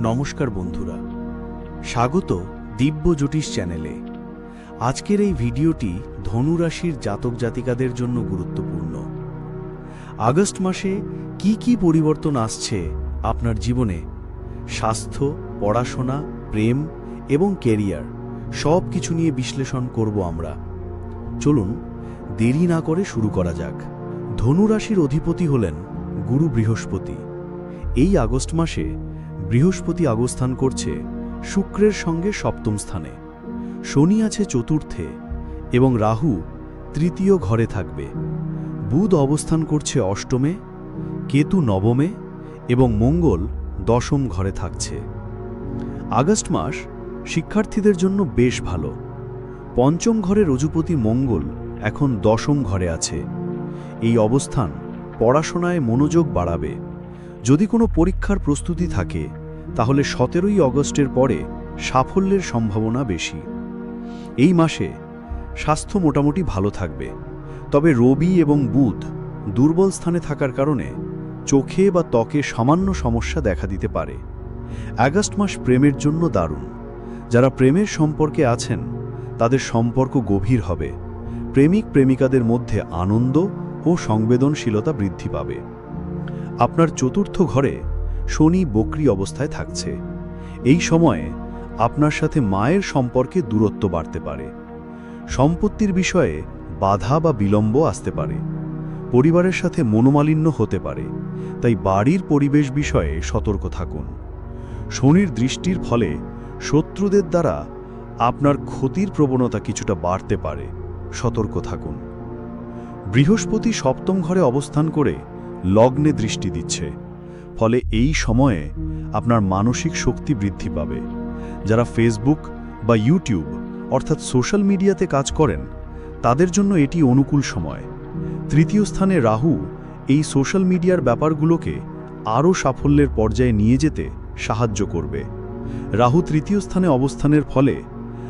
নমস্কার বন্ধুরা, স্বাগত দিব্য জ্যোতিষ চ্যানেলে। আজকের এই ভিডিওটি ধনুরাশির জাতক জাতিকাদের জন্য গুরুত্বপূর্ণ। আগস্ট মাসে কি কি পরিবর্তন আসছে আপনার জীবনে? স্বাস্থ্য, পড়াশোনা, প্রেম এবং কেরিয়ার সব কিছু নিয়ে বিশ্লেষণ করব আমরা। চলুন, দেরি না করে শুরু করা যাক। ধনুরাশির অধিপতি হলেন গুরু বৃহস্পতি। এই আগস্ট মাসে বৃহস্পতি অবস্থান করছে শুক্রের সঙ্গে সপ্তম স্থানে। শনি আছে চতুর্থে এবং রাহু তৃতীয় ঘরে থাকবে। বুধ অবস্থান করছে অষ্টমে, কেতু নবমে এবং মঙ্গল দশম ঘরে থাকছে। আগস্ট মাস শিক্ষার্থীদের জন্য বেশ ভালো। পঞ্চম ঘরে রজুপতি মঙ্গল এখন দশম ঘরে আছে। এই অবস্থান পড়াশোনায় মনোযোগ বাড়াবে। যদি কোনো পরীক্ষার প্রস্তুতি থাকে, তাহলে সতেরোই অগস্টের পরে সাফল্যের সম্ভাবনা বেশি। এই মাসে স্বাস্থ্য মোটামুটি ভালো থাকবে, তবে রবি এবং বুধ দুর্বল স্থানে থাকার কারণে চোখে বা ত্বকে সামান্য সমস্যা দেখা দিতে পারে। আগস্ট মাস প্রেমের জন্য দারুণ। যারা প্রেমের সম্পর্কে আছেন, তাদের সম্পর্ক গভীর হবে। প্রেমিক প্রেমিকাদের মধ্যে আনন্দ ও সংবেদনশীলতা বৃদ্ধি পাবে। আপনার চতুর্থ ঘরে শনি বক্রি অবস্থায় থাকছে। এই সময়ে আপনার সাথে মায়ের সম্পর্কে দূরত্ব বাড়তে পারে। সম্পত্তির বিষয়ে বাধা বা বিলম্ব আসতে পারে। পরিবারের সাথে মনোমালিন্য হতে পারে। তাই বাড়ির পরিবেশ বিষয়ে সতর্ক থাকুন। শনির দৃষ্টির ফলে শত্রুদের দ্বারা আপনার ক্ষতির প্রবণতা কিছুটা বাড়তে পারে। সতর্ক থাকুন। বৃহস্পতি সপ্তম ঘরে অবস্থান করে লগ্নে দৃষ্টি দিচ্ছে। ফলে এই সময়ে আপনার মানসিক শক্তি বৃদ্ধি পাবে। যারা ফেসবুক বা ইউটিউব অর্থাৎ সোশ্যাল মিডিয়াতে কাজ করেন, তাদের জন্য এটি অনুকূল সময়। তৃতীয় স্থানে রাহু এই সোশ্যাল মিডিয়ার ব্যাপারগুলোকে আরও সাফল্যের পর্যায়ে নিয়ে যেতে সাহায্য করবে। রাহু তৃতীয় স্থানে অবস্থানের ফলে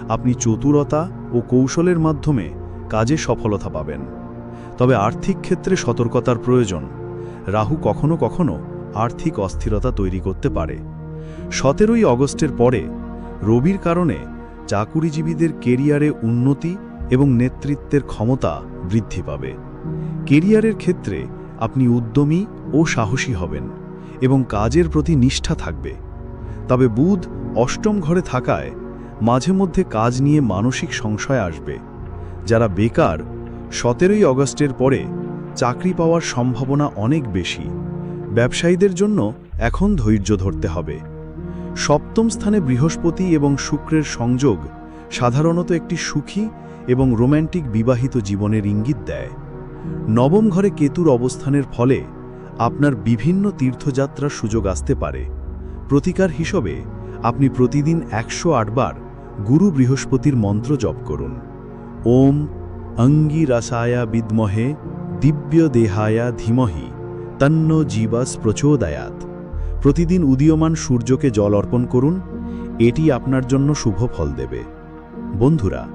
আপনি চতুরতা ও কৌশলের মাধ্যমে কাজে সফলতা পাবেন। তবে আর্থিক ক্ষেত্রে সতর্কতার প্রয়োজন। রাহু কখনো কখনো আর্থিক অস্থিরতা তৈরি করতে পারে। সতেরোই অগস্টের পরে রবির কারণে চাকুরিজীবীদের কেরিয়ারে উন্নতি এবং নেতৃত্বের ক্ষমতা বৃদ্ধি পাবে। কেরিয়ারের ক্ষেত্রে আপনি উদ্যমী ও সাহসী হবেন এবং কাজের প্রতি নিষ্ঠা থাকবে। তবে বুধ অষ্টম ঘরে থাকায় মাঝে মধ্যে কাজ নিয়ে মানসিক সংশয় আসবে। যারা বেকার, সতেরোই অগস্টের পরে চাকরি পাওয়ার সম্ভাবনা অনেক বেশি। ব্যবসায়ীদের জন্য এখন ধৈর্য ধরতে হবে। সপ্তম স্থানে বৃহস্পতি এবং শুক্রের সংযোগ সাধারণত একটি সুখী এবং রোম্যান্টিক বিবাহিত জীবনের ইঙ্গিত দেয়। নবম ঘরে কেতুর অবস্থানের ফলে আপনার বিভিন্ন তীর্থযাত্রার সুযোগ আসতে পারে। প্রতিকার হিসেবে আপনি প্রতিদিন একশো আটবার গুরু বৃহস্পতির মন্ত্র জপ করুন। ওম অঙ্গি রাসায়া বিদ্মহে দিব্য দেহায়া ধীমহি, তন্ন জীবাস প্রচোদয়াত। প্রতিদিন উদীয়মান সূর্যকে জল অর্পণ করুন, এটি আপনার জন্য শুভ ফল দেবে। বন্ধুরা,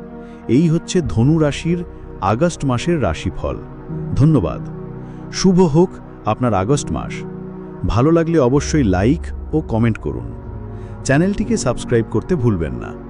এই হচ্ছে ধনু রাশির আগস্ট মাসের রাশিফল। ধন্যবাদ। শুভ হোক আপনার আগস্ট মাস। ভালো লাগলে অবশ্যই লাইক ও কমেন্ট করুন। চ্যানেলটিকে সাবস্ক্রাইব করতে ভুলবেন না।